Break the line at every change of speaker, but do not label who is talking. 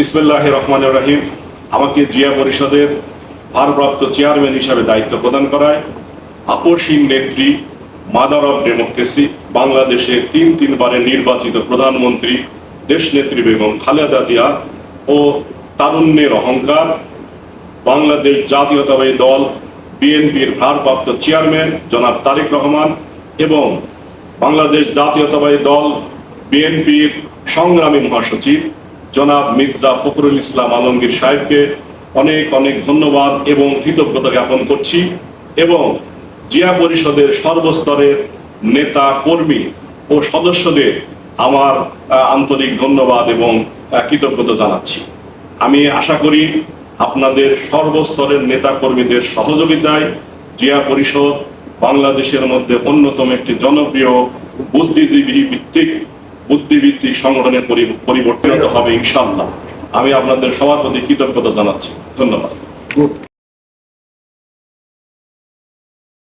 বিসমিল্লাহ রহমান রহিম আমাকে জিয়া পরিষদের ভারপ্রাপ্ত চেয়ারম্যান হিসাবে দায়িত্ব প্রদান করায় আপসীন নেত্রী, মাদার অব ডেমোক্রেসি, বাংলাদেশের তিন তিনবারের নির্বাচিত প্রধানমন্ত্রী দেশনেত্রী বেগম খালেদা জিয়া ও তারুণ্যের অহংকার, বাংলাদেশ জাতীয়তাবাদী দল, বিএনপির ভারপ্রাপ্ত চেয়ারম্যান জনাব তারেক রহমান এবং বাংলাদেশ জাতীয়তাবাদী দল, বিএনপির সংগ্রামী মহাসচিব জনাব মির্জা ফখরুল ইসলাম আলমগীর সাহেবকে অনেক অনেক ধন্যবাদ এবং কৃতজ্ঞতা জ্ঞাপন করছি এবং জিয়া পরিষদের সর্বস্তরের নেতা, কর্মী ও সদস্যদের আমার আন্তরিক ধন্যবাদ এবং কৃতজ্ঞতা জানাচ্ছি। আমি আশা করি আপনাদের সর্বস্তরের নেতা কর্মীদের সহযোগিতায় জিয়া পরিষদ বাংলাদেশের মধ্যে অন্যতম একটি জনপ্রিয় বুদ্ধিজীবী ভিত্তিক বুদ্ধিভিত্তিক সংগঠনের পরিবর্তিত হবে ইনশাল্লাহ আমি আপনাদের সবার প্রতি কৃতজ্ঞতা জানাচ্ছি। ধন্যবাদ।